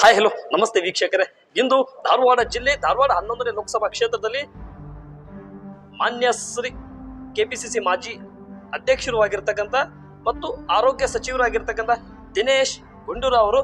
Hi hello ನಮಸ್ತೆ ವೀಕ್ಷಕರೇ. ಇಂದು ಧಾರವಾಡ ಜಿಲ್ಲೆ, ಧಾರವಾಡ ಹನ್ನೊಂದನೇ ಲೋಕಸಭಾ ಕ್ಷೇತ್ರದಲ್ಲಿ ಮಾನ್ಯ ಶ್ರೀ ಕೆಪಿಸಿಸಿ ಮಾಜಿ ಅಧ್ಯಕ್ಷರು ಆಗಿರ್ತಕ್ಕಂಥ ಮತ್ತು ಆರೋಗ್ಯ ಸಚಿವರಾಗಿರ್ತಕ್ಕಂಥ ದಿನೇಶ್ ಗುಂಡೂರಾವ್ ಅವರು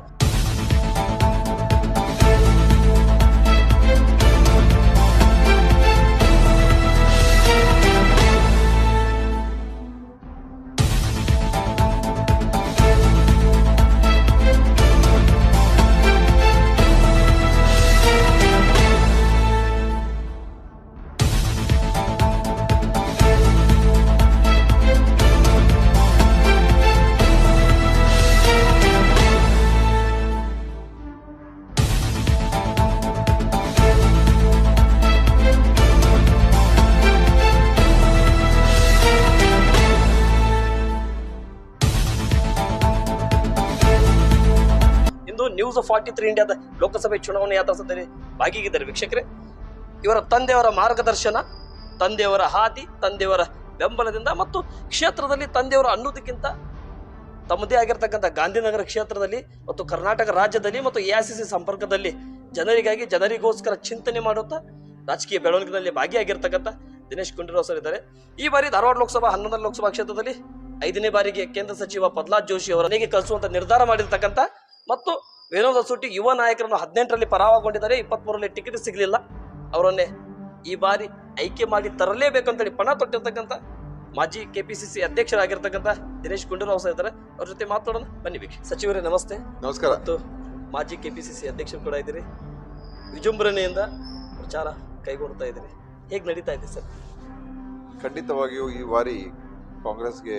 ನ್ಯೂಸ್ ಫಾರ್ಟಿ ತ್ರೀ ಇಂಡಿಯಾದ ಲೋಕಸಭೆ ಚುನಾವಣೆ ಯಾತ್ರಾಸದಲ್ಲಿ ಭಾಗಿಯಾಗಿದ್ದಾರೆ. ವೀಕ್ಷಕರೇ, ಇವರ ತಂದೆಯವರ ಮಾರ್ಗದರ್ಶನ, ತಂದೆಯವರ ಹಾದಿ, ತಂದೆಯವರ ಬೆಂಬಲದಿಂದ ಮತ್ತು ಕ್ಷೇತ್ರದಲ್ಲಿ ತಂದೆಯವರ ಅನ್ನೋದಕ್ಕಿಂತ ತಮ್ಮದೇ ಆಗಿರ್ತಕ್ಕಂಥ ಗಾಂಧಿನಗರ ಕ್ಷೇತ್ರದಲ್ಲಿ ಮತ್ತು ಕರ್ನಾಟಕ ರಾಜ್ಯದಲ್ಲಿ ಮತ್ತು ಎ ಸಂಪರ್ಕದಲ್ಲಿ ಜನರಿಗಾಗಿ ಜನರಿಗೋಸ್ಕರ ಚಿಂತನೆ ಮಾಡುತ್ತಾ ರಾಜಕೀಯ ಬೆಳವಣಿಗೆಯಲ್ಲಿ ಭಾಗಿಯಾಗಿರ್ತಕ್ಕಂಥ ದಿನೇಶ್ ಗುಂಡೂರಾವ್ ಸರ್ ಇದ್ದಾರೆ. ಈ ಬಾರಿ ಧಾರವಾಡ ಲೋಕಸಭಾ, ಹನ್ನೊಂದನೇ ಲೋಕಸಭಾ ಕ್ಷೇತ್ರದಲ್ಲಿ ಐದನೇ ಬಾರಿಗೆ ಕೇಂದ್ರ ಸಚಿವ ಪ್ರಹ್ಲಾದ್ ಜೋಶಿ ಅವರನಿಗೆ ಕಲಿಸುವಂತ ನಿರ್ಧಾರ ಮಾಡಿರ್ತಕ್ಕಂಥ ಮತ್ತು ವಿನೋದ ಸುಟ್ಟಿ ಯುವ ನಾಯಕರನ್ನು ಹದಿನೆಂಟರಲ್ಲಿ ಪರಾಭವಗೊಂಡಿದ್ದಾರೆ ಇಪ್ಪತ್ಮೂರರಲ್ಲಿ ಟಿಕೆಟ್ ಸಿಗಲಿಲ್ಲ. ಅವರನ್ನೇ ಈ ಬಾರಿ ಆಯ್ಕೆ ಮಾಡಿ ತರಲೇಬೇಕಂತೇಳಿ ಪಣ ತೊಟ್ಟಿರ್ತಕ್ಕಂಥ ಮಾಜಿ ಕೆ ಪಿ ಸಿ ಸಿ ಅಧ್ಯಕ್ಷರಾಗಿರ್ತಕ್ಕಂಥ ದಿನೇಶ್ ಗುಂಡೂರಾವ್ ಸಹ ಇದ್ದಾರೆ. ಅವ್ರ ಜೊತೆ ಮಾತಾಡೋಣ. ಬನ್ನಿ ವೀಕ್ಷ ಸಚಿವರೇ ನಮಸ್ತೆ. ನಮಸ್ಕಾರ. ಮತ್ತು ಮಾಜಿ ಕೆ ಪಿ ಸಿ ಸಿ ಅಧ್ಯಕ್ಷರು ಕೂಡ ಇದ್ದೀರಿ. ವಿಜೃಂಭಣೆಯಿಂದ ಪ್ರಚಾರ ಕೈಗೊಳ್ತಾ ಇದ್ದೀರಿ. ಹೇಗೆ ನಡೀತಾ ಇದೆ ಸರ್? ಖಂಡಿತವಾಗಿಯೂ ಈ ಬಾರಿ ಕಾಂಗ್ರೆಸ್ಗೆ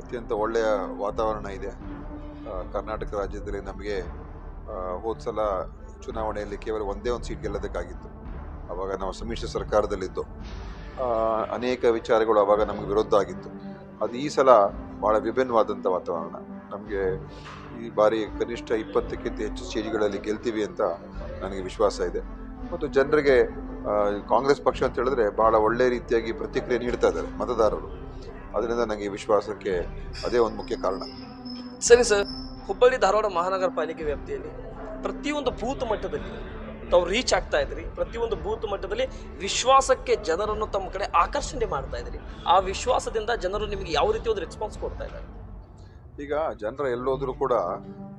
ಅತ್ಯಂತ ಒಳ್ಳೆಯ ವಾತಾವರಣ ಇದೆ. ಕರ್ನಾಟಕ ರಾಜ್ಯದಲ್ಲಿ ನಮಗೆ ಹೋದ ಸಲ ಚುನಾವಣೆಯಲ್ಲಿ ಕೇವಲ ಒಂದೇ ಒಂದು ಸೀಟ್ ಗೆಲ್ಲೋದಕ್ಕಾಗಿತ್ತು. ಅವಾಗ ನಾವು ಸಮ್ಮಿಶ್ರ ಸರ್ಕಾರದಲ್ಲಿದ್ದು. ಅನೇಕ ವಿಚಾರಗಳು ಆವಾಗ ನಮಗೆ ವಿರುದ್ಧ ಆಗಿತ್ತು. ಅದು ಈ ಸಲ ಭಾಳ ವಿಭಿನ್ನವಾದಂಥ ವಾತಾವರಣ. ನಮಗೆ ಈ ಬಾರಿ ಕನಿಷ್ಠ ಇಪ್ಪತ್ತಕ್ಕಿಂತ ಹೆಚ್ಚು ಸೀಟ್ಗಳಲ್ಲಿ ಗೆಲ್ತೀವಿ ಅಂತ ನನಗೆ ವಿಶ್ವಾಸ ಇದೆ. ಮತ್ತು ಜನರಿಗೆ ಕಾಂಗ್ರೆಸ್ ಪಕ್ಷ ಅಂತ ಹೇಳಿದ್ರೆ ಬಹಳ ಒಳ್ಳೆಯ ರೀತಿಯಾಗಿ ಪ್ರತಿಕ್ರಿಯೆ ನೀಡ್ತಾ ಇದ್ದಾರೆ ಮತದಾರರು. ಅದರಿಂದ ನನಗೆ ವಿಶ್ವಾಸಕ್ಕೆ ಅದೇ ಒಂದು ಮುಖ್ಯ ಕಾರಣ. ಸರಿ ಸರ್. ಹುಬ್ಬಳ್ಳಿ ಧಾರವಾಡ ಮಹಾನಗರ ಪಾಲಿಕೆ ವ್ಯಾಪ್ತಿಯಲ್ಲಿ ಪ್ರತಿಯೊಂದು ಬೂತ್ ಮಟ್ಟದಲ್ಲಿ ತಾವು ರೀಚ್ ಆಗ್ತಾ ಇದ್ರಿ. ಪ್ರತಿಯೊಂದು ಬೂತ್ ಮಟ್ಟದಲ್ಲಿ ವಿಶ್ವಾಸಕ್ಕೆ ಜನರನ್ನು ತಮ್ಮ ಕಡೆ ಆಕರ್ಷಣೆ ಮಾಡ್ತಾ ಇದ್ರಿ. ಆ ವಿಶ್ವಾಸದಿಂದ ಜನರು ನಿಮಗೆ ಯಾವ ರೀತಿ ಒಂದು ರೆಸ್ಪಾನ್ಸ್ ಕೊಡ್ತಾ ಇದ್ದಾರೆ? ಈಗ ಜನರ ಎಲ್ಲೋದ್ರೂ ಕೂಡ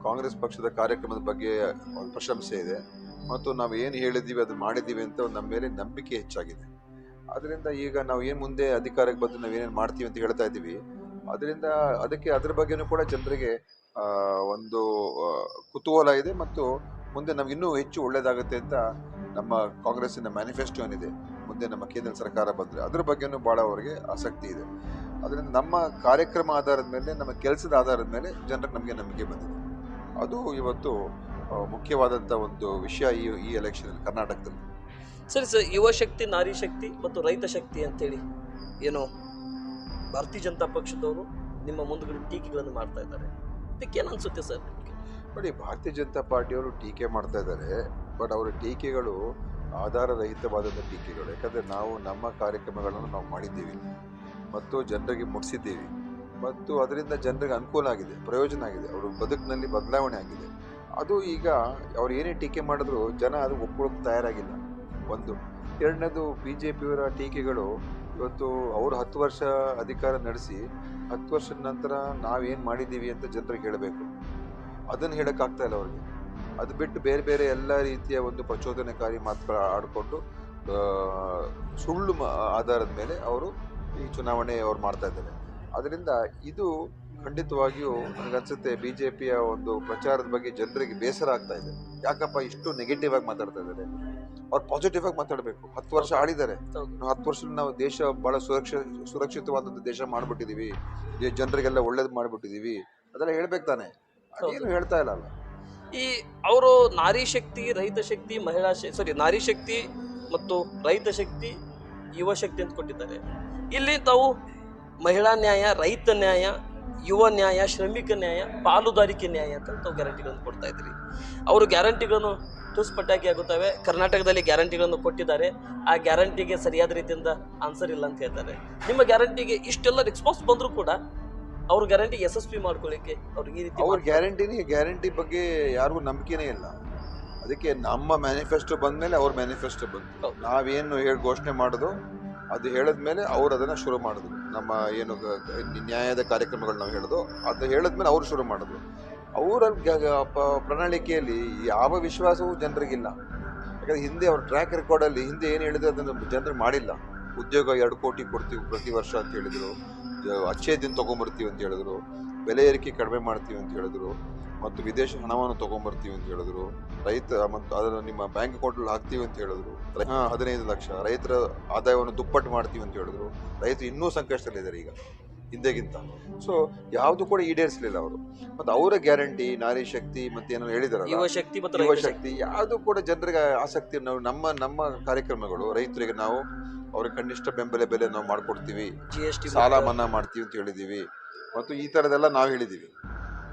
ಕಾಂಗ್ರೆಸ್ ಪಕ್ಷದ ಕಾರ್ಯಕ್ರಮದ ಬಗ್ಗೆ ಪ್ರಶಂಸೆ ಇದೆ. ಮತ್ತು ನಾವು ಏನು ಹೇಳಿದ್ದೀವಿ, ಅದು ಮಾಡಿದ್ದೀವಿ ಅಂತ ನಮ್ಮ ಮೇಲೆ ನಂಬಿಕೆ ಹೆಚ್ಚಾಗಿದೆ. ಅದರಿಂದ ಈಗ ನಾವು ಏನು ಮುಂದೆ ಅಧಿಕಾರಕ್ಕೆ ಬಂದು ನಾವು ಏನೇನು ಮಾಡ್ತೀವಿ ಅಂತ ಹೇಳ್ತಾ ಇದ್ದೀವಿ. ಅದರಿಂದ ಅದಕ್ಕೆ ಅದ್ರ ಬಗ್ಗೆನೂ ಕೂಡ ಜನರಿಗೆ ಒಂದು ಕುತೂಹಲ ಇದೆ ಮತ್ತು ಮುಂದೆ ನಮ್ಗೆ ಇನ್ನೂ ಹೆಚ್ಚು ಒಳ್ಳೇದಾಗುತ್ತೆ ಅಂತ ನಮ್ಮ ಕಾಂಗ್ರೆಸ್ಸಿನ ಮ್ಯಾನಿಫೆಸ್ಟೋ ಏನಿದೆ, ಮುಂದೆ ನಮ್ಮ ಕೇಂದ್ರ ಸರ್ಕಾರ ಬಂದರೆ ಅದ್ರ ಬಗ್ಗೆನೂ ಭಾಳ ಅವರಿಗೆ ಆಸಕ್ತಿ ಇದೆ. ಅದರಿಂದ ನಮ್ಮ ಕಾರ್ಯಕ್ರಮ ಆಧಾರದ ಮೇಲೆ, ನಮ್ಮ ಕೆಲಸದ ಆಧಾರದ ಮೇಲೆ ಜನರಿಗೆ ನಮಗೆ ನಂಬಿಕೆ ಬಂದಿದೆ. ಅದು ಇವತ್ತು ಮುಖ್ಯವಾದಂಥ ಒಂದು ವಿಷಯ ಈ ಈ ಎಲೆಕ್ಷನ್ ಕರ್ನಾಟಕದಲ್ಲಿ. ಸರಿ ಸರ್, ಯುವ ಶಕ್ತಿ, ನಾರಿ ಶಕ್ತಿ ಮತ್ತು ರೈತ ಶಕ್ತಿ ಅಂತೇಳಿ ಏನು, ಭಾರತೀಯ ಜನತಾ ಪಕ್ಷದವರು ನಿಮ್ಮ ಮುಂದುಗಡೆ ಟೀಕೆಗಳನ್ನು ಮಾಡ್ತಾ ಇದ್ದಾರೆ. ಇದಕ್ಕೇನು ಅನ್ಸುತ್ತೆ ಸರ್ ನೋಡಿ, ಭಾರತೀಯ ಜನತಾ ಪಾರ್ಟಿಯವರು ಟೀಕೆ ಮಾಡ್ತಾ ಇದ್ದಾರೆ, ಬಟ್ ಅವರ ಟೀಕೆಗಳು ಆಧಾರರಹಿತವಾದಂಥ ಟೀಕೆಗಳು. ಯಾಕಂದರೆ ನಾವು ನಮ್ಮ ಕಾರ್ಯಕ್ರಮಗಳನ್ನು ನಾವು ಮಾಡಿದ್ದೀವಿ ಮತ್ತು ಜನರಿಗೆ ಮುಟ್ಟಿಸಿದ್ದೀವಿ ಮತ್ತು ಅದರಿಂದ ಜನರಿಗೆ ಅನುಕೂಲ ಆಗಿದೆ, ಪ್ರಯೋಜನ ಆಗಿದೆ, ಅವರು ಬದುಕಿನಲ್ಲಿ ಬದಲಾವಣೆ ಆಗಿದೆ. ಅದು ಈಗ ಅವ್ರು ಏನೇ ಟೀಕೆ ಮಾಡಿದ್ರು ಜನ ಅದು ಒಪ್ಕೊಳ್ಳೋಕೆ ತಯಾರಾಗಿಲ್ಲ. ಒಂದು. ಎರಡನೇದು ಬಿ ಜೆ ಪಿಯವರ ಟೀಕೆಗಳು ಇವತ್ತು ಅವರು ಹತ್ತು ವರ್ಷ ಅಧಿಕಾರ ನಡೆಸಿ, ಹತ್ತು ವರ್ಷದ ನಂತರ ನಾವೇನು ಮಾಡಿದ್ದೀವಿ ಅಂತ ಜನರಿಗೆ ಹೇಳಬೇಕು. ಅದನ್ನು ಹೇಳೋಕ್ಕಾಗ್ತಾ ಇಲ್ಲ ಅವ್ರಿಗೆ. ಅದು ಬಿಟ್ಟು ಬೇರೆ ಬೇರೆ ಎಲ್ಲ ರೀತಿಯ ಒಂದು ಪ್ರಚೋದನೆಕಾರಿ ಮಾತುಗಳು ಆಡಿಕೊಂಡು ಸುಳ್ಳು ಆಧಾರದ ಮೇಲೆ ಅವರು ಈ ಚುನಾವಣೆ ಅವ್ರು ಮಾಡ್ತಾ ಇದ್ದಾರೆ. ಅದರಿಂದ ಇದು ಖಂಡಿತವಾಗಿಯೂ ನನಗನ್ಸುತ್ತೆ ಬಿ ಜೆ ಪಿಯ ಒಂದು ಪ್ರಚಾರದ ಬಗ್ಗೆ ಜನರಿಗೆ ಬೇಸರ ಆಗ್ತಾ ಇದೆ. ಯಾಕಪ್ಪ ಇಷ್ಟು ನೆಗೆಟಿವ್ ಆಗಿ ಮಾತಾಡ್ತಾ ಇದ್ದಾರೆ? ಅವ್ರು ಪಾಸಿಟಿವ್ ಆಗಿ ಮಾತಾಡಬೇಕು. ಹತ್ತು ವರ್ಷ ಆಡಿದ್ದಾರೆ ನಾವು ಹತ್ತು ವರ್ಷದಲ್ಲಿ ನಾವು ದೇಶ ಬಹಳ ಸುರಕ್ಷ ಸುರಕ್ಷಿತವಾದಂಥ ದೇಶ ಮಾಡ್ಬಿಟ್ಟಿದೀವಿ. ಜನರಿಗೆಲ್ಲ ಒಳ್ಳೇದು ಮಾಡ್ಬಿಟ್ಟಿದೀವಿ. ಅದೆಲ್ಲ ಹೇಳ್ಬೇಕು ತಾನೆ. ಅದೇನು ಹೇಳ್ತಾ ಇಲ್ಲ ಅಲ್ಲ. ಈ ಅವರು ನಾರಿ ಶಕ್ತಿ ರೈತ ಶಕ್ತಿ ಮಹಿಳಾ ಸಾರಿ ನಾರಿ ಶಕ್ತಿ ಮತ್ತು ರೈತ ಶಕ್ತಿ ಯುವ ಶಕ್ತಿ ಅಂತ ಕೊಟ್ಟಿದ್ದಾರೆ. ಇಲ್ಲಿ ತಾವು ಮಹಿಳಾ ನ್ಯಾಯ ರೈತ ನ್ಯಾಯ ಯುವ ನ್ಯಾಯ ಶ್ರಮಿಕ ನ್ಯಾಯ ಪಾಲುದಾರಿಕೆ ನ್ಯಾಯ ಅಂತ ತಾವು ಗ್ಯಾರಂಟಿಗಳನ್ನು ಕೊಡ್ತಾ ಇದ್ರಿ ಅವರು ಗ್ಯಾರಂಟಿಗಳನ್ನು ತುಸ್ ಪಟಾಕಿ ಆಗುತ್ತವೆ. ಕರ್ನಾಟಕದಲ್ಲಿ ಗ್ಯಾರಂಟಿಗಳನ್ನು ಕೊಟ್ಟಿದ್ದಾರೆ. ಆ ಗ್ಯಾರಂಟಿಗೆ ಸರಿಯಾದ ರೀತಿಯಿಂದ ಆನ್ಸರ್ ಇಲ್ಲ ಅಂತ ಹೇಳ್ತಾರೆ. ನಿಮ್ಮ ಗ್ಯಾರಂಟಿಗೆ ಇಷ್ಟೆಲ್ಲ ರೆಸ್ಪಾನ್ಸ್ ಬಂದರೂ ಕೂಡ ಅವ್ರ ಗ್ಯಾರಂಟಿ ಯಶಸ್ವಿ ಮಾಡ್ಕೊಳ್ಳಿಕ್ಕೆ ಅವ್ರಿಗೆ ಈ ರೀತಿ ಅವ್ರ. ಗ್ಯಾರಂಟಿನೇ ಗ್ಯಾರಂಟಿ ಬಗ್ಗೆ ಯಾರಿಗೂ ನಂಬಿಕೆನೇ ಇಲ್ಲ. ಅದಕ್ಕೆ ನಮ್ಮ ಮ್ಯಾನಿಫೆಸ್ಟೋ ಬಂದಮೇಲೆ ಅವ್ರ ಮ್ಯಾನಿಫೆಸ್ಟೋ ಬಂತು. ನಾವೇನು ಹೇಳಿ ಘೋಷಣೆ ಮಾಡೋದು ಅದು ಹೇಳಿದ್ಮೇಲೆ ಅವ್ರು ಅದನ್ನು ಶುರು ಮಾಡಿದ್ರು ನಮ್ಮ ಏನು ನ್ಯಾಯದ ಕಾರ್ಯಕ್ರಮಗಳು ನಾವು ಹೇಳೋದು ಅದು ಹೇಳಿದ್ಮೇಲೆ ಅವ್ರು ಶುರು ಮಾಡಿದ್ರು ಅವರ ಪ್ರಣಾಳಿಕೆಯಲ್ಲಿ ಯಾವ ವಿಶ್ವಾಸವೂ ಜನರಿಗಿಲ್ಲ. ಯಾಕಂದರೆ ಹಿಂದೆ ಅವ್ರ ಟ್ರ್ಯಾಕ್ ರೆಕಾರ್ಡಲ್ಲಿ ಹಿಂದೆ ಏನು ಹೇಳಿದ್ರು ಅದನ್ನು ಜನರು ಮಾಡಿಲ್ಲ. ಉದ್ಯೋಗ ಎರಡು ಕೋಟಿ ಕೊಡ್ತೀವಿ ಪ್ರತಿ ವರ್ಷ ಅಂತ ಹೇಳಿದರು. ಅಚ್ಚೇ ದಿನ ತೊಗೊಂಬರ್ತೀವಿ ಅಂತ ಹೇಳಿದ್ರು. ಬೆಲೆ ಏರಿಕೆ ಕಡಿಮೆ ಮಾಡ್ತೀವಿ ಅಂತ ಹೇಳಿದ್ರು. ಮತ್ತು ವಿದೇಶ ಹಣವನ್ನು ತೊಗೊಂಬರ್ತೀವಿ ಅಂತ ಹೇಳಿದ್ರು. ರೈತ ಮತ್ತು ಅದನ್ನು ನಿಮ್ಮ ಬ್ಯಾಂಕ್ ಅಕೌಂಟಲ್ಲಿ ಹಾಕ್ತೀವಿ ಅಂತ ಹೇಳಿದ್ರು. ಹದಿನೈದು ಲಕ್ಷ, ರೈತರ ಆದಾಯವನ್ನು ದುಪ್ಪಟ್ಟು ಮಾಡ್ತೀವಿ ಅಂತ ಹೇಳಿದ್ರು. ರೈತರು ಇನ್ನೂ ಸಂಕಷ್ಟದಲ್ಲಿದ್ದಾರೆ ಈಗ. ಹಿಂದೆಗಿಂತ. ಸೊ ಯಾವುದು ಕೂಡ ಈಡೇರಿಸಲಿಲ್ಲ ಅವರು. ಮತ್ತು ಅವರ ಗ್ಯಾರಂಟಿ ನಾರಿ ಶಕ್ತಿ ಮತ್ತೆ ಏನೋ ಹೇಳಿದಾರಲ್ಲ? ಯುವ ಶಕ್ತಿ ಮತ್ತು ಯುವ ಶಕ್ತಿ. ಶಕ್ತಿ ಯಾವುದು ಕೂಡ ಜನರಿಗೆ ಆಸಕ್ತಿ ನಾವು ನಮ್ಮ ನಮ್ಮ ಕಾರ್ಯಕ್ರಮಗಳು ರೈತರಿಗೆ ನಾವು ಅವ್ರಿಗೆ ಕನಿಷ್ಠ ಬೆಂಬಲ ಬೆಲೆ ನಾವು ಮಾಡ್ಕೊಡ್ತೀವಿ. ಜಿ ಎಸ್ ಟಿ ಸಾಲ ಮನ್ನಾ ಮಾಡ್ತೀವಿ ಅಂತ ಹೇಳಿದೀವಿ. ಮತ್ತು ಈ ಥರದೆಲ್ಲ ನಾವು ಹೇಳಿದ್ದೀವಿ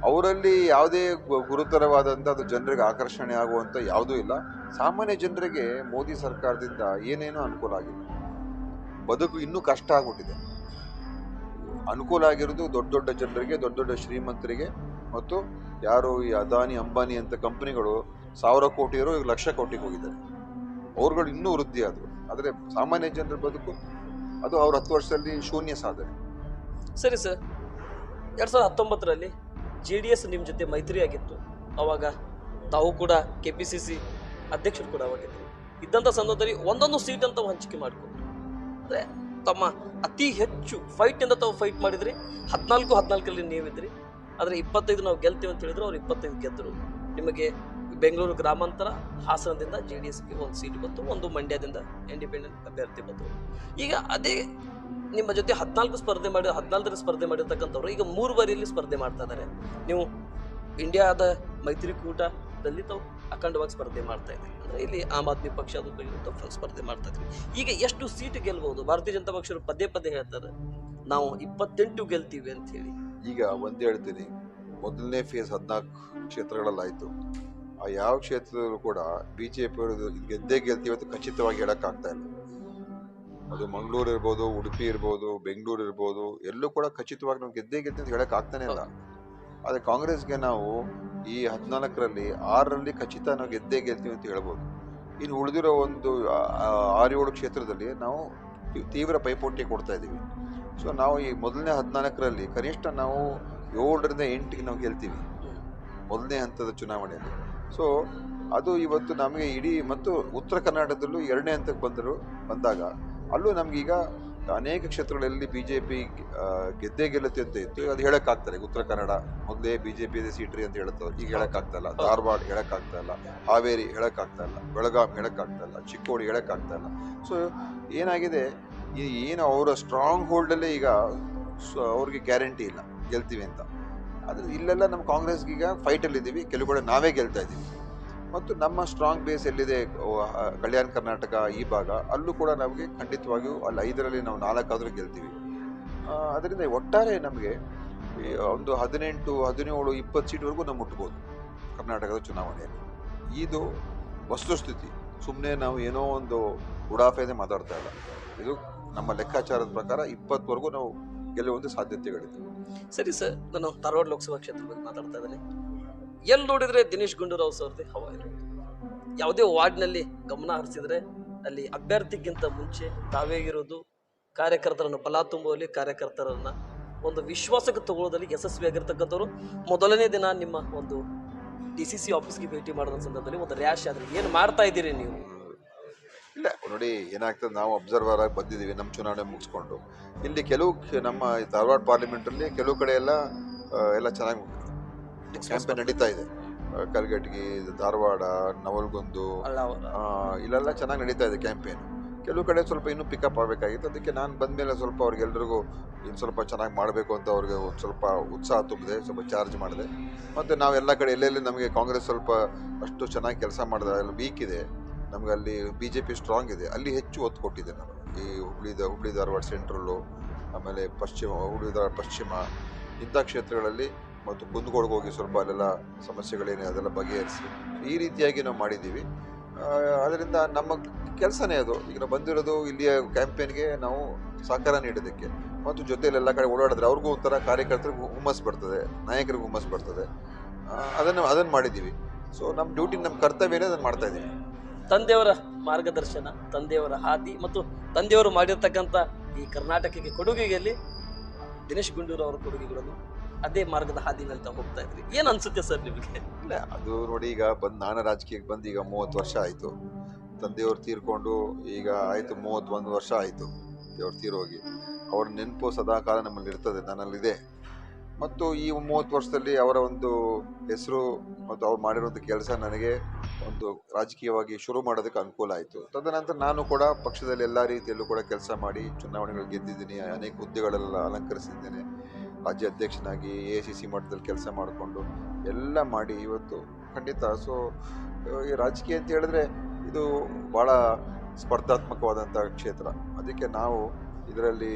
ಅವರಲ್ಲಿ ಯಾವುದೇ ಗುರುತರವಾದಂಥ ಅದು ಜನರಿಗೆ ಆಕರ್ಷಣೆ ಆಗುವಂಥ ಯಾವುದೂ ಇಲ್ಲ. ಸಾಮಾನ್ಯ ಜನರಿಗೆ ಮೋದಿ ಸರ್ಕಾರದಿಂದ ಏನೇನೋ ಅನುಕೂಲ ಆಗಿಲ್ಲ. ಬದುಕು ಇನ್ನೂ ಕಷ್ಟ ಆಗ್ಬಿಟ್ಟಿದೆ. ಅನುಕೂಲ ಆಗಿರೋದು ದೊಡ್ಡ ದೊಡ್ಡ ಜನರಿಗೆ, ದೊಡ್ಡ ದೊಡ್ಡ ಶ್ರೀಮಂತರಿಗೆ ಮತ್ತು ಯಾರು ಈ ಅದಾನಿ, ಅಂಬಾನಿ ಅಂತ ಕಂಪನಿಗಳು ಸಾವಿರ ಕೋಟಿ ಇರೋ ಈಗ ಲಕ್ಷ ಕೋಟಿಗೆ ಹೋಗಿದ್ದಾರೆ. ಅವ್ರುಗಳು ಇನ್ನೂ ವೃದ್ಧಿ ಆದರು ಆದರೆ ಸಾಮಾನ್ಯ ಜನರ ಬದುಕು ಅದು ಅವ್ರ ಹತ್ತು ವರ್ಷದಲ್ಲಿ ಶೂನ್ಯ ಸಾಧನೆ. ಸರಿ ಸರ್. ಎರಡು ಸಾವಿರದ ಹತ್ತೊಂಬತ್ತರಲ್ಲಿ ಜೆ ಡಿ ಎಸ್ ನಿಮ್ಮ ಜೊತೆ ಮೈತ್ರಿ ಆಗಿತ್ತು. ಅವಾಗ ತಾವು ಕೂಡ ಕೆ ಪಿ ಸಿ ಸಿ ಅಧ್ಯಕ್ಷರು ಕೂಡ ಅವಾಗಿದ್ದರು ಇದ್ದಂಥ ಸಂದರ್ಭದಲ್ಲಿ ಒಂದೊಂದು ಸೀಟ್ ಅಂತ ಹಂಚಿಕೆ ಮಾಡಿಕೊಂಡ್ರು. ಅಂದರೆ ತಮ್ಮ ಅತಿ ಹೆಚ್ಚು ಫೈಟಿಂದ ತಾವು ಫೈಟ್ ಮಾಡಿದ್ರಿ. ಹದಿನಾಲ್ಕು ಹದಿನಾಲ್ಕರಲ್ಲಿ ನೀವಿದ್ರಿ. ಆದರೆ ಇಪ್ಪತ್ತೈದು ನಾವು ಗೆಲ್ತೀವಿ ಅಂತ ಹೇಳಿದ್ರು, ಅವ್ರು ಇಪ್ಪತ್ತೈದು ಗೆದ್ದರು ನಿಮಗೆ ಬೆಂಗಳೂರು ಗ್ರಾಮಾಂತರ, ಹಾಸನದಿಂದ ಜೆ ಡಿ ಎಸ್ಗೆ ಒಂದು ಸೀಟ್ ಬಂತು, ಒಂದು ಮಂಡ್ಯದಿಂದ ಇಂಡಿಪೆಂಡೆಂಟ್ ಅಭ್ಯರ್ಥಿ ಬಂತು. ಈಗ ಅದೇ ನಿಮ್ಮ ಜೊತೆ ಹದಿನಾಲ್ಕು ಸ್ಪರ್ಧೆ ಮಾಡಿ ಹದಿನಾಲ್ಕರ ಸ್ಪರ್ಧೆ ಮಾಡಿರ್ತಕ್ಕಂಥವ್ರು, ಈಗ ಮೂರು ಬಾರಿಯಲ್ಲಿ ಸ್ಪರ್ಧೆ ಮಾಡ್ತಾ ಇದ್ದಾರೆ. ನೀವು ಇಂಡಿಯಾದ ಮೈತ್ರಿಕೂಟದಲ್ಲಿ ತಾವು ಅಖಂಡವಾಗಿ ಸ್ಪರ್ಧೆ ಮಾಡ್ತಾ ಇದ್ದೀರಿ ಅಂದ್ರೆ ಇಲ್ಲಿ ಆಮ್ ಆದ್ಮಿ ಪಕ್ಷ ಅದು ಸ್ಪರ್ಧೆ ಮಾಡ್ತಾ ಇದ್ವಿ ಈಗ ಎಷ್ಟು ಸೀಟ್ ಗೆಲ್ಬಹುದು? ಭಾರತೀಯ ಜನತಾ ಪಕ್ಷರು ಪದೇ ಪದೇ ಹೇಳ್ತಾರೆ, ನಾವು ಇಪ್ಪತ್ತೆಂಟು ಗೆಲ್ತೀವಿ ಅಂತ ಹೇಳಿ. ಈಗ ಒಂದು ಹೇಳ್ತೀನಿ, ಮೊದಲನೇ ಫೇಸ್ ಹದಿನಾಲ್ಕು ಕ್ಷೇತ್ರಗಳಲ್ಲಾಯಿತು. ಆ ಯಾವ ಕ್ಷೇತ್ರದಲ್ಲೂ ಕೂಡ ಬಿ ಜೆ ಗೆದ್ದೇ ಗೆಲ್ತೀವಿ ಅಂತ ಖಚಿತವಾಗಿ ಹೇಳೋಕ್ಕಾಗ್ತಾ ಇಲ್ಲ. ಅದು ಮಂಗಳೂರು ಇರ್ಬೋದು, ಉಡುಪಿ ಇರ್ಬೋದು, ಬೆಂಗಳೂರು ಇರ್ಬೋದು, ಎಲ್ಲೂ ಕೂಡ ಖಚಿತವಾಗಿ ನಾವು ಗೆದ್ದೇ ಗೆದ್ದೆ ಅಂತ ಹೇಳಕ್ ಆಗ್ತಾನೆ ಇಲ್ಲ. ಆದರೆ ಕಾಂಗ್ರೆಸ್ಗೆ ನಾವು ಈ ಹದಿನಾಲ್ಕರಲ್ಲಿ ಆರರಲ್ಲಿ ಖಚಿತ ನಾವು ಗೆದ್ದೇ ಗೆಲ್ತೀವಿ ಅಂತ ಹೇಳ್ಬೋದು. ಇನ್ನು ಉಳಿದಿರೋ ಒಂದು ಆರು ಏಳು ಕ್ಷೇತ್ರದಲ್ಲಿ ನಾವು ತೀವ್ರ ಪೈಪೋಟಿ ಕೊಡ್ತಾ ಇದ್ದೀವಿ. ಸೊ ನಾವು ಈ ಮೊದಲನೇ ಹದಿನಾಲ್ಕರಲ್ಲಿ ಕನಿಷ್ಠ ನಾವು ಏಳರಿಂದ ಎಂಟಿಗೆ ನಾವು ಗೆಲ್ತೀವಿ. ಮೊದಲನೇ ಹಂತದ ಚುನಾವಣೆಯಲ್ಲಿ. ಸೊ ಅದು ಇವತ್ತು ನಮಗೆ ಇಡೀ, ಮತ್ತು ಉತ್ತರ ಕರ್ನಾಟಕದಲ್ಲೂ ಎರಡನೇ ಹಂತಕ್ಕೆ ಬಂದರು, ಬಂದಾಗ. ಅಲ್ಲೂ ನಮಗೀಗ ಅನೇಕ ಕ್ಷೇತ್ರಗಳಲ್ಲಿ ಬಿ ಜೆ ಪಿ ಗೆದ್ದೇ ಗೆಲ್ಲುತ್ತೆ ಅಂತ ಇತ್ತು. ಅದು ಹೇಳಕ್ಕಾಗ್ತಾರೆ ಉತ್ತರ ಕನ್ನಡ ಮೊದಲೇ ಬಿ ಜೆ ಪಿ ಸೀಟ್ರಿ ಅಂತ ಹೇಳುತ್ತೆ, ಈಗ ಹೇಳಕ್ಕಾಗ್ತಾ ಇಲ್ಲ. ಧಾರವಾಡ ಹೇಳಕ್ಕಾಗ್ತಾ ಇಲ್ಲ. ಹಾವೇರಿ ಹೇಳಕ್ಕಾಗ್ತಾ ಇಲ್ಲ. ಬೆಳಗಾಂ ಹೇಳಕ್ಕಾಗ್ತಾ ಇಲ್ಲ. ಚಿಕ್ಕೋಡಿ ಹೇಳಕ್ಕಾಗ್ತಾ ಇಲ್ಲ. ಸೊ ಏನಾಗಿದೆ? ಈ ಏನು ಅವರ ಸ್ಟ್ರಾಂಗ್ ಹೋಲ್ಡಲ್ಲೇ ಈಗ ಸೊ, ಅವ್ರಿಗೆ ಗ್ಯಾರಂಟಿ ಇಲ್ಲ. ಗೆಲ್ತೀವಿ ಅಂತ. ಆದರೆ ಇಲ್ಲೆಲ್ಲ ನಮ್ಮ ಕಾಂಗ್ರೆಸ್ಗೆ ಈಗ ಫೈಟಲ್ಲಿದ್ದೀವಿ ಕೆಲವು ಕಡೆ ನಾವೇ ಗೆಲ್ತಾ ಇದ್ದೀವಿ. ಮತ್ತು ನಮ್ಮ ಸ್ಟ್ರಾಂಗ್ ಬೇಸ್ ಎಲ್ಲಿದೆ ಕಲ್ಯಾಣ ಕರ್ನಾಟಕ ಈ ಭಾಗ, ಅಲ್ಲೂ ಕೂಡ ನಮಗೆ ಖಂಡಿತವಾಗಿಯೂ ಅಲ್ಲಿ ಐದರಲ್ಲಿ ನಾವು ನಾಲ್ಕಾದರೂ ಗೆಲ್ತೀವಿ. ಅದರಿಂದ ಒಟ್ಟಾರೆ ನಮಗೆ ಒಂದು ಹದಿನೆಂಟು, ಹದಿನೇಳು, ಇಪ್ಪತ್ತು ಸೀಟ್ವರೆಗೂ ನಾವು ಮುಟ್ಬೋದು ಕರ್ನಾಟಕದ ಚುನಾವಣೆಯಲ್ಲಿ. ಇದು ವಸ್ತುಸ್ಥಿತಿ. ಸುಮ್ಮನೆ ನಾವು ಏನೋ ಒಂದು ಉಡಾಫೆನೇ ಮಾತಾಡ್ತಾ ಇಲ್ಲ. ಇದು ನಮ್ಮ ಲೆಕ್ಕಾಚಾರದ ಪ್ರಕಾರ ಇಪ್ಪತ್ತವರೆಗೂ ನಾವು ಗೆಲ್ಲುವಂಥ ಸಾಧ್ಯತೆಗಳಿದೆ. ಸರಿ ಸರ್, ನಾನು ಧಾರವಾಡ ಲೋಕಸಭಾ ಕ್ಷೇತ್ರದ ಬಗ್ಗೆ ಮಾತಾಡ್ತಾ ಇದ್ದೇನೆ. ಎಲ್ಲಿ ನೋಡಿದ್ರೆ ದಿನೇಶ್ ಗುಂಡೂರಾವ್ ಸರ್ದೆ ಹವಾ ಇರುತ್ತೆ. ಯಾವುದೇ ವಾರ್ಡ್ನಲ್ಲಿ ಗಮನ ಹರಿಸಿದ್ರೆ ಅಲ್ಲಿ ಅಭ್ಯರ್ಥಿಗಿಂತ ಮುಂಚೆ ತಾವೇ ಇರೋದು ಕಾರ್ಯಕರ್ತರನ್ನು ಬಲ ತುಂಬುವಲ್ಲಿ ಕಾರ್ಯಕರ್ತರನ್ನ ಒಂದು ವಿಶ್ವಾಸಕ್ಕೆ ತಗೊಳ್ಳೋದಲ್ಲಿ ಯಶಸ್ವಿಯಾಗಿರ್ತಕ್ಕಂಥವ್ರು ಮೊದಲನೇ ದಿನ ನಿಮ್ಮ ಒಂದು ಡಿ ಸಿ ಸಿ ಆಫೀಸ್ಗೆ ಭೇಟಿ ಮಾಡಿದ ಸಂದರ್ಭದಲ್ಲಿ ಒಂದು ರ್ಯಾಶ್ ಆದರೆ ಏನು ಮಾಡ್ತಾ ಇದ್ದೀರಿ ನೀವು? ಇಲ್ಲ, ನೋಡಿ ಏನಾಗ್ತದೆ, ನಾವು ಅಬ್ಸರ್ವರ್ ಆಗಿ ಬಂದಿದ್ದೀವಿ, ನಮ್ಮ ಚುನಾವಣೆ ಮುಗಿಸ್ಕೊಂಡು. ಇಲ್ಲಿ ಕೆಲವು ನಮ್ಮ ಧಾರವಾಡ ಪಾರ್ಲಿಮೆಂಟಲ್ಲಿ ಕೆಲವು ಕಡೆ ಎಲ್ಲ ಎಲ್ಲ ಚೆನ್ನಾಗಿ ಕ್ಯಾಂಪೇನ್ ನಡೀತಾ ಇದೆ. ಆ, ಕಲ್ಗಟ್ಟಿಗೆ ಧಾರವಾಡ ನವಲ್ಗೊಂದು ಇಲ್ಲೆಲ್ಲ ಚೆನ್ನಾಗಿ ನಡೀತಾ ಇದೆ ಕ್ಯಾಂಪೇನ್ ಕೆಲವು ಕಡೆ ಸ್ವಲ್ಪ ಇನ್ನೂ ಪಿಕಪ್ ಆಗಬೇಕಾಗಿತ್ತು. ಅದಕ್ಕೆ ನಾನು ಬಂದ ಮೇಲೆ ಸ್ವಲ್ಪ ಅವ್ರಿಗೆಲ್ರಿಗೂ ಇನ್ನು ಸ್ವಲ್ಪ ಚೆನ್ನಾಗಿ ಮಾಡಬೇಕು ಅಂತ ಅವ್ರಿಗೆ ಒಂದು ಸ್ವಲ್ಪ ಉತ್ಸಾಹ ತುಂಬಿದೆ ಸ್ವಲ್ಪ ಚಾರ್ಜ್ ಮಾಡಿದೆ. ಮತ್ತು ನಾವು ಎಲ್ಲ ಕಡೆ ಎಲ್ಲೆಲ್ಲಿ ನಮಗೆ ಕಾಂಗ್ರೆಸ್ ಸ್ವಲ್ಪ ಅಷ್ಟು ಚೆನ್ನಾಗಿ ಕೆಲಸ ಮಾಡಿದೆ ಅಲ್ಲಿ ವೀಕ್ ಇದೆ. ನಮ್ಗೆ ಅಲ್ಲಿ ಬಿ ಜೆ ಪಿ ಸ್ಟ್ರಾಂಗ್ ಇದೆ. ಅಲ್ಲಿ ಹೆಚ್ಚು ಒತ್ತು ಕೊಟ್ಟಿದೆ ನಾನು ಈ ಹುಬ್ಳಿ ಹುಬ್ಬಳ್ಳಿ ಹುಬ್ಳಿ ಧಾರವಾಡ ಸೆಂಟ್ರಲ್ಲು ಆಮೇಲೆ ಪಶ್ಚಿಮ ಹುಬ್ಳಿ ಧಾರವಾಡ ಪಶ್ಚಿಮ ಇಂಥ ಕ್ಷೇತ್ರಗಳಲ್ಲಿ ಮತ್ತು ಕುಂದಗೋಡ್ಗೆ ಹೋಗಿ ಸ್ವಲ್ಪ ಅಲ್ಲೆಲ್ಲ ಸಮಸ್ಯೆಗಳೇನಿದೆ ಅದೆಲ್ಲ ಬಗೆಹರಿಸಿ. ಈ ರೀತಿಯಾಗಿ ನಾವು ಮಾಡಿದ್ದೀವಿ. ಅದರಿಂದ ನಮ್ಮ ಕೆಲಸನೇ ಅದು. ಈಗ ನಾವು ಬಂದಿರೋದು ಇಲ್ಲಿಯ ಕ್ಯಾಂಪೇನ್ಗೆ ನಾವು ಸಹಕಾರ ನೀಡೋದಕ್ಕೆ ಮತ್ತು ಜೊತೆಯಲ್ಲಿ ಎಲ್ಲ ಕಡೆ ಓಡಾಡಿದ್ರೆ ಅವ್ರಿಗೂ ಒಂಥರ ಕಾರ್ಯಕರ್ತರಿಗೂ ಹುಮ್ಮಸ್ ಬರ್ತದೆ, ನಾಯಕರಿಗೂ ಹುಮ್ಮಸ್ ಬರ್ತದೆ. ಅದನ್ನು ಅದನ್ನು ಮಾಡಿದ್ದೀವಿ. ಸೊ ನಮ್ಮ ಡ್ಯೂಟಿ, ನಮ್ಮ ಕರ್ತವ್ಯನೇ ಅದನ್ನು ಮಾಡ್ತಾ ಇದ್ದೀವಿ. ತಂದೆಯವರ ಮಾರ್ಗದರ್ಶನ, ತಂದೆಯವರ ಹಾದಿ ಮತ್ತು ತಂದೆಯವರು ಮಾಡಿರ್ತಕ್ಕಂಥ ಈ ಕರ್ನಾಟಕಕ್ಕೆ ಕೊಡುಗೆಯಲ್ಲಿ ದಿನೇಶ್ ಗುಂಡೂರು ಅವರ ಕೊಡುಗೆಗಳನ್ನು ಅದೇ ಮಾರ್ಗದ ಹಾದಿನಂತ ಹೋಗ್ತಾ ಇದ್ರಿ. ಏನ್ ಅನ್ಸುತ್ತೆ ಸರ್ ನಿಮಗೆ? ಇಲ್ಲ, ಅದು ನೋಡಿ ಈಗ ಬಂದು ನಾನು ರಾಜಕೀಯಕ್ಕೆ ಬಂದು ಈಗ ಮೂವತ್ತು ವರ್ಷ ಆಯಿತು. ತಂದೆಯವ್ರು ತೀರ್ಕೊಂಡು ಈಗ ಆಯಿತು ಮೂವತ್ತೊಂದು ವರ್ಷ ಆಯಿತು ದೇವ್ರು ತೀರೋಗಿ. ಅವ್ರ ನೆನಪು ಸದಾಕಾಲ ನಮ್ಮಲ್ಲಿ ಇರ್ತದೆ, ನನ್ನಲ್ಲಿದೆ. ಮತ್ತು ಈ ಮೂವತ್ತು ವರ್ಷದಲ್ಲಿ ಅವರ ಒಂದು ಹೆಸರು ಮತ್ತು ಅವ್ರು ಮಾಡಿರುವಂಥ ಕೆಲಸ ನನಗೆ ಒಂದು ರಾಜಕೀಯವಾಗಿ ಶುರು ಮಾಡೋದಕ್ಕೆ ಅನುಕೂಲ ಆಯಿತು. ತದನಂತರ ನಾನು ಕೂಡ ಪಕ್ಷದಲ್ಲಿ ಎಲ್ಲ ರೀತಿಯಲ್ಲೂ ಕೂಡ ಕೆಲಸ ಮಾಡಿ ಚುನಾವಣೆಗಳು ಗೆದ್ದಿದ್ದೀನಿ, ಅನೇಕ ಹುದ್ದೆಗಳೆಲ್ಲ ಅಲಂಕರಿಸಿದ್ದೇನೆ. ರಾಜ್ಯ ಅಧ್ಯಕ್ಷನಾಗಿ ಎ ಸಿ ಸಿ ಮಟ್ಟದಲ್ಲಿ ಕೆಲಸ ಮಾಡಿಕೊಂಡು ಎಲ್ಲ ಮಾಡಿ ಇವತ್ತು ಖಂಡಿತ. ಸೊ ಈ ರಾಜಕೀಯ ಅಂತ ಹೇಳಿದ್ರೆ ಇದು ಭಾಳ ಸ್ಪರ್ಧಾತ್ಮಕವಾದಂಥ ಕ್ಷೇತ್ರ. ಅದಕ್ಕೆ ನಾವು ಇದರಲ್ಲಿ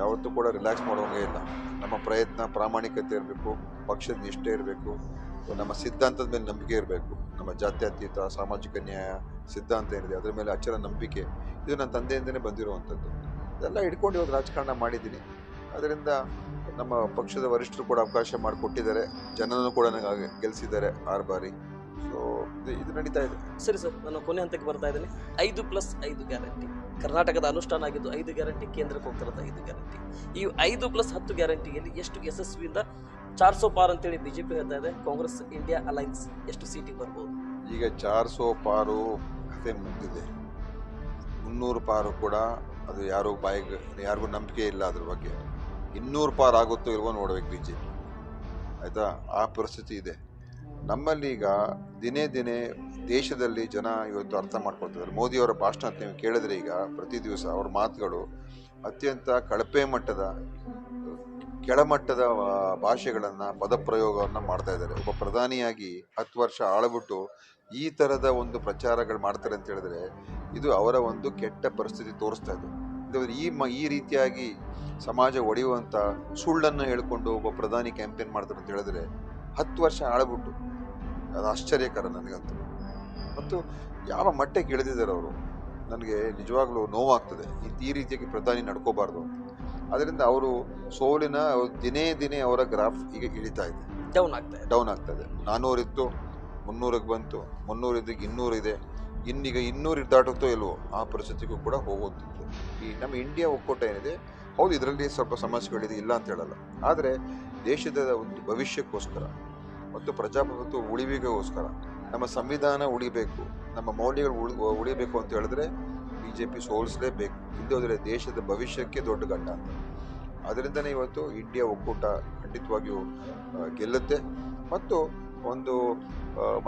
ಯಾವತ್ತೂ ಕೂಡ ರಿಲ್ಯಾಕ್ಸ್ ಮಾಡೋಂಗೇ ಇಲ್ಲ. ನಮ್ಮ ಪ್ರಯತ್ನ ಪ್ರಾಮಾಣಿಕತೆ ಇರಬೇಕು, ಪಕ್ಷದ ನಿಷ್ಠೆ ಇರಬೇಕು, ನಮ್ಮ ಸಿದ್ಧಾಂತದ ಮೇಲೆ ನಂಬಿಕೆ ಇರಬೇಕು. ನಮ್ಮ ಜಾತ್ಯತೀತ, ಸಾಮಾಜಿಕ ನ್ಯಾಯ, ಸಿದ್ಧಾಂತ ಏನಿದೆ, ಅದರ ಮೇಲೆ ಅಚ್ಚರ ನಂಬಿಕೆ. ಇದು ನನ್ನ ತಂದೆಯಿಂದನೇ ಬಂದಿರುವಂಥದ್ದು. ಇದೆಲ್ಲ ಇಟ್ಕೊಂಡು ಇವತ್ತು ರಾಜಕಾರಣ ಮಾಡಿದ್ದೀನಿ. ಅದರಿಂದ ನಮ್ಮ ಪಕ್ಷದ ವರಿಷ್ಠರು ಕೂಡ ಅವಕಾಶ ಮಾಡಿಕೊಟ್ಟಿದ್ದಾರೆ. ಜನನೂ ಕೂಡ ನನಗೆ ಗೆಲ್ಲಿಸಿದ್ದಾರೆ ಆರು ಬಾರಿ. ಸೊ ಇದು ನಡೀತಾ ಇದೆ. ಸರಿ ಸರ್ ನಾನು ಕೊನೆ ಹಂತಕ್ಕೆ ಬರ್ತಾ ಇದ್ದೀನಿ. ಐದು ಪ್ಲಸ್ ಐದು ಗ್ಯಾರಂಟಿ. ಕರ್ನಾಟಕದ ಅನುಷ್ಠಾನ ಆಗಿದ್ದು ಐದು ಗ್ಯಾರಂಟಿ ಕೇಂದ್ರಕ್ಕೆ ಹೋಗ್ತಿರೋದು ಐದು ಗ್ಯಾರಂಟಿ. ಈ ಐದು ಪ್ಲಸ್ ಹತ್ತು ಗ್ಯಾರಂಟಿಯಲ್ಲಿ ಎಷ್ಟು ಯಶಸ್ವಿಯಿಂದ ಚಾರ್ ಸೋ ಪಾರ್ ಅಂತೇಳಿ ಬಿಜೆಪಿ ಹೇಳ್ತಾ ಇದೆ ಕಾಂಗ್ರೆಸ್ ಇಂಡಿಯಾ ಅಲೈನ್ಸ್ ಎಷ್ಟು ಸೀಟಿಗೆ ಬರ್ಬೋದು? ಈಗ ಚಾರ್ ಸೋ ಪಾರು ಕತೆ ಮುಗಿದಿದೆ. ಮುನ್ನೂರು ಪಾರು ಕೂಡ ಅದು ಯಾರು ಬಾಯಿಗೆ ಯಾರಿಗೂ ನಂಬಿಕೆ ಇಲ್ಲ ಅದ್ರ ಬಗ್ಗೆ. ಇನ್ನೂರು ಪಾರ್ ಆಗುತ್ತೋ ಇಲ್ವೋ ನೋಡ್ಬೇಕು ಬಿ ಜೆ ಆಯಿತಾ? ಆ ಪರಿಸ್ಥಿತಿ ಇದೆ. ನಮ್ಮಲ್ಲಿ ಈಗ ದಿನೇ ದಿನೇ ದೇಶದಲ್ಲಿ ಜನ ಇವತ್ತು ಅರ್ಥ ಮಾಡ್ಕೊಳ್ತಿದ್ದಾರೆ. ಮೋದಿಯವರ ಭಾಷಣ ನೀವು ಕೇಳಿದ್ರೆ ಈಗ ಪ್ರತಿ ದಿವಸ ಅವ್ರ ಮಾತುಗಳು ಅತ್ಯಂತ ಕಳಪೆ ಮಟ್ಟದ, ಕೆಳಮಟ್ಟದ ಭಾಷೆಗಳನ್ನು, ಪದಪ್ರಯೋಗವನ್ನು ಮಾಡ್ತಾ ಇದ್ದಾರೆ. ಒಬ್ಬ ಪ್ರಧಾನಿಯಾಗಿ ಹತ್ತು ವರ್ಷ ಆಳ್ಬಿಟ್ಟು ಈ ಥರದ ಒಂದು ಪ್ರಚಾರಗಳು ಮಾಡ್ತಾರೆ ಅಂತ ಹೇಳಿದ್ರೆ ಇದು ಅವರ ಒಂದು ಕೆಟ್ಟ ಪರಿಸ್ಥಿತಿ ತೋರಿಸ್ತಾ ಇದು. ಈ ಮ, ಈ ರೀತಿಯಾಗಿ ಸಮಾಜ ಒಡೆಯುವಂತ ಸುಳ್ಳನ್ನು ಹೇಳ್ಕೊಂಡು ಒಬ್ಬ ಪ್ರಧಾನಿ ಕ್ಯಾಂಪೇನ್ ಮಾಡ್ತಾರೆ ಅಂತ ಹೇಳಿದ್ರೆ ಹತ್ತು ವರ್ಷ ಆಳ್ಬಿಟ್ಟು. ಅದು ಆಶ್ಚರ್ಯಕರ ನನಗಂತೂ. ಮತ್ತು ಯಾವ ಮಟ್ಟಕ್ಕೆ ಇಳಿದಿದ್ದಾರೆ ಅವರು? ನನಗೆ ನಿಜವಾಗ್ಲೂ ನೋವಾಗ್ತದೆ. ಈ- ರೀತಿಯಾಗಿ ಪ್ರಧಾನಿ ನಡ್ಕೋಬಾರ್ದು ಅಂತ. ಅದರಿಂದ ಅವರು ಸೋಲಿನ ದಿನೇ ದಿನೇ ಅವರ ಗ್ರಾಫ್ ಈಗ ಇಳಿತಾ ಇದೆ. ಡೌನ್ ಆಗ್ತದೆ ಡೌನ್ ಆಗ್ತದೆ ನಾನ್ನೂರಿತ್ತು ಮುನ್ನೂರಿಗೆ ಬಂತು ಮುನ್ನೂರಿದ್ದಕ್ಕೆ ಇನ್ನೂರಿದೆ ಇನ್ನೀಗ ಇನ್ನೂರು ಇದ್ದಾಟುತ್ತೋ ಇಲ್ವೋ ಆ ಪರಿಸ್ಥಿತಿಗೂ ಕೂಡ ಹೋಗುವಂಥದ್ದು ಈ ನಮ್ಮ ಇಂಡಿಯಾ ಒಕ್ಕೂಟ ಏನಿದೆ ಹೌದು, ಇದರಲ್ಲಿ ಸ್ವಲ್ಪ ಸಮಸ್ಯೆಗಳಿದೆ, ಇಲ್ಲ ಅಂತ ಹೇಳಲ್ಲ. ಆದರೆ ದೇಶದ ಒಂದು ಭವಿಷ್ಯಕ್ಕೋಸ್ಕರ ಮತ್ತು ಪ್ರಜಾಪ್ರಭುತ್ವ ಉಳಿವಿಗೋಸ್ಕರ ನಮ್ಮ ಸಂವಿಧಾನ ಉಳಿಬೇಕು, ನಮ್ಮ ಮೌಲ್ಯಗಳು ಉಳಿ, ಉಳಿಬೇಕು ಅಂತ ಹೇಳಿದ್ರೆ ಬಿ ಜೆ ಪಿ ಸೋಲಿಸಲೇಬೇಕು. ಇಲ್ಲದೆ ಹೋದರೆ ದೇಶದ ಭವಿಷ್ಯಕ್ಕೆ ದೊಡ್ಡ ಗಂಡ ಅಂತ. ಅದರಿಂದನೇ ಇವತ್ತು ಇಂಡಿಯಾ ಒಕ್ಕೂಟ ಖಂಡಿತವಾಗಿಯೂ ಗೆಲ್ಲುತ್ತೆ. ಮತ್ತು ಒಂದು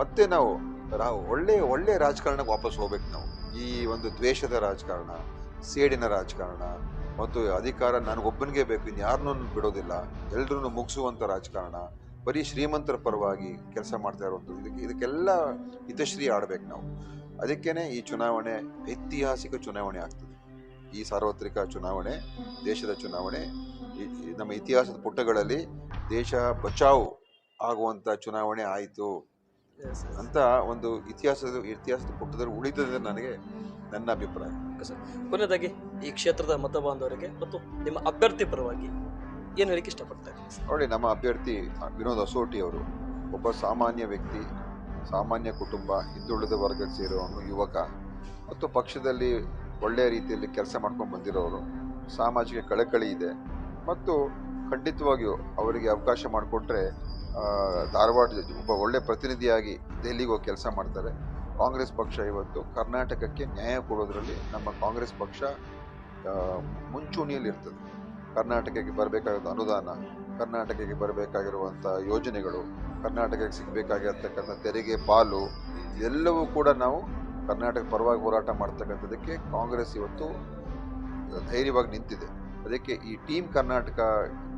ಮತ್ತೆ ನಾವು ರಾ, ಒಳ್ಳೆ ಒಳ್ಳೆ ರಾಜಕಾರಣಕ್ಕೆ ವಾಪಸ್ ಹೋಗ್ಬೇಕು ನಾವು. ಈ ಒಂದು ದ್ವೇಷದ ರಾಜಕಾರಣ, ಸೇಡಿನ ರಾಜಕಾರಣ ಮತ್ತು ಅಧಿಕಾರ ನನಗೊಬ್ಬನಿಗೆ ಬೇಕು ಇನ್ಯಾರನ್ನೂ ಬಿಡೋದಿಲ್ಲ. ಎಲ್ರೂ ಮುಗಿಸುವಂಥ ರಾಜಕಾರಣ, ಬರೀ ಶ್ರೀಮಂತರ ಪರವಾಗಿ ಕೆಲಸ ಮಾಡ್ತಾ ಇರೋದು ಇದಕ್ಕೆ, ಇದಕ್ಕೆಲ್ಲ ಹಿತಶ್ರೀ ಆಡ್ಬೇಕು ನಾವು. ಅದಕ್ಕೇನೆ ಈ ಚುನಾವಣೆ ಐತಿಹಾಸಿಕ ಚುನಾವಣೆ ಆಗ್ತದೆ. ಈ ಸಾರ್ವತ್ರಿಕ ಚುನಾವಣೆ, ದೇಶದ ಚುನಾವಣೆ ನಮ್ಮ ಇತಿಹಾಸದ ಪುಟಗಳಲ್ಲಿ ದೇಶ ಬಚಾವು ಆಗುವಂಥ ಚುನಾವಣೆ ಆಯಿತು. ಅಂತ ಒಂದು ಇತಿಹಾಸದ ಇತಿಹಾಸದ ಪುಟದಲ್ಲಿ ಉಳಿತದೆ ನನಗೆ ನನ್ನ ಅಭಿಪ್ರಾಯ. ಕೊನೆಯದಾಗಿ ಈ ಕ್ಷೇತ್ರದ ಮತ ಬಾಂಧವರಿಗೆ ಮತ್ತು ನಿಮ್ಮ ಅಭ್ಯರ್ಥಿ ಪರವಾಗಿ ಏನು ಹೇಳಿಕೆ ಇಷ್ಟಪಡ್ತಾರೆ? ನೋಡಿ ನಮ್ಮ ಅಭ್ಯರ್ಥಿ ವಿನೋದ್ ಅಸೋಟಿ ಅವರು ಒಬ್ಬ ಸಾಮಾನ್ಯ ವ್ಯಕ್ತಿ ಸಾಮಾನ್ಯ ಕುಟುಂಬ ಹಿಂದುಳಿದ ವರ್ಗಕ್ಕೆ ಸೇರುವವನು ಯುವಕ ಮತ್ತು ಪಕ್ಷದಲ್ಲಿ ಒಳ್ಳೆಯ ರೀತಿಯಲ್ಲಿ ಕೆಲಸ ಮಾಡ್ಕೊಂಡು ಬಂದಿರೋರು ಸಾಮಾಜಿಕ ಕಳಕಳಿ ಇದೆ ಮತ್ತು ಖಂಡಿತವಾಗಿಯೂ ಅವರಿಗೆ ಅವಕಾಶ ಮಾಡಿಕೊಟ್ರೆ ಧಾರವಾಡ ಒಬ್ಬ ಒಳ್ಳೆ ಪ್ರತಿನಿಧಿಯಾಗಿ ದೆಹಲಿಗೆ ಹೋಗಿ ಕೆಲಸ ಮಾಡ್ತಾರೆ. ಕಾಂಗ್ರೆಸ್ ಪಕ್ಷ ಇವತ್ತು ಕರ್ನಾಟಕಕ್ಕೆ ನ್ಯಾಯ ಕೊಡೋದ್ರಲ್ಲಿ ನಮ್ಮ ಕಾಂಗ್ರೆಸ್ ಪಕ್ಷ ಮುಂಚೂಣಿಯಲ್ಲಿ ಇರ್ತದೆ. ಕರ್ನಾಟಕಕ್ಕೆ ಬರಬೇಕಾಗಿರೋ ಅನುದಾನ, ಕರ್ನಾಟಕಕ್ಕೆ ಬರಬೇಕಾಗಿರುವಂಥ ಯೋಜನೆಗಳು, ಕರ್ನಾಟಕಕ್ಕೆ ಸಿಗಬೇಕಾಗಿರ್ತಕ್ಕಂಥ ತೆರಿಗೆ ಪಾಲು ಎಲ್ಲವೂ ಕೂಡ ನಾವು ಕರ್ನಾಟಕ ಪರವಾಗಿ ಹೋರಾಟ ಮಾಡ್ತಕ್ಕಂಥದ್ದಕ್ಕೆ ಕಾಂಗ್ರೆಸ್ ಇವತ್ತು ಧೈರ್ಯವಾಗಿ ನಿಂತಿದೆ. ಅದಕ್ಕೆ ಈ ಟೀಮ್ ಕರ್ನಾಟಕ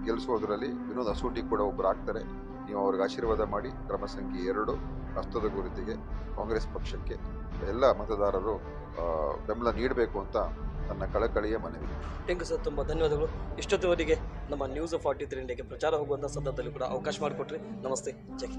ಗೆಲ್ಲಿಸೋದ್ರಲ್ಲಿ ವಿನೋದ್ ಅಸೂಟಿ ಕೂಡ ಒಬ್ಬರು ಆಗ್ತಾರೆ. ನೀವು ಅವ್ರಿಗೆ ಆಶೀರ್ವಾದ ಮಾಡಿ ಕ್ರಮ ಸಂಖ್ಯೆ ಎರಡು ಹಸ್ತದ ಗುರುತಿಗೆ ಕಾಂಗ್ರೆಸ್ ಪಕ್ಷಕ್ಕೆ ಎಲ್ಲ ಮತದಾರರು ಬೆಂಬಲ ನೀಡಬೇಕು ಅಂತ ನನ್ನ ಕಳಕಳಿಯ ಮನವಿ. ಥ್ಯಾಂಕ್ ಯು ಸರ್ ತುಂಬ ಧನ್ಯವಾದಗಳು. ಇಷ್ಟೊತ್ತಿವರೆಗೆ ನಮ್ಮ ನ್ಯೂಸ್ ಫಾರ್ಟಿ ತ್ರೀ ಇಂಡಿಯಾಗೆ ಪ್ರಚಾರ ಹೋಗುವಂಥ ಸಂದರ್ಭದಲ್ಲಿ ಕೂಡ ಅವಕಾಶ ಮಾಡಿಕೊಟ್ರಿ. ನಮಸ್ತೆ. ಜೈ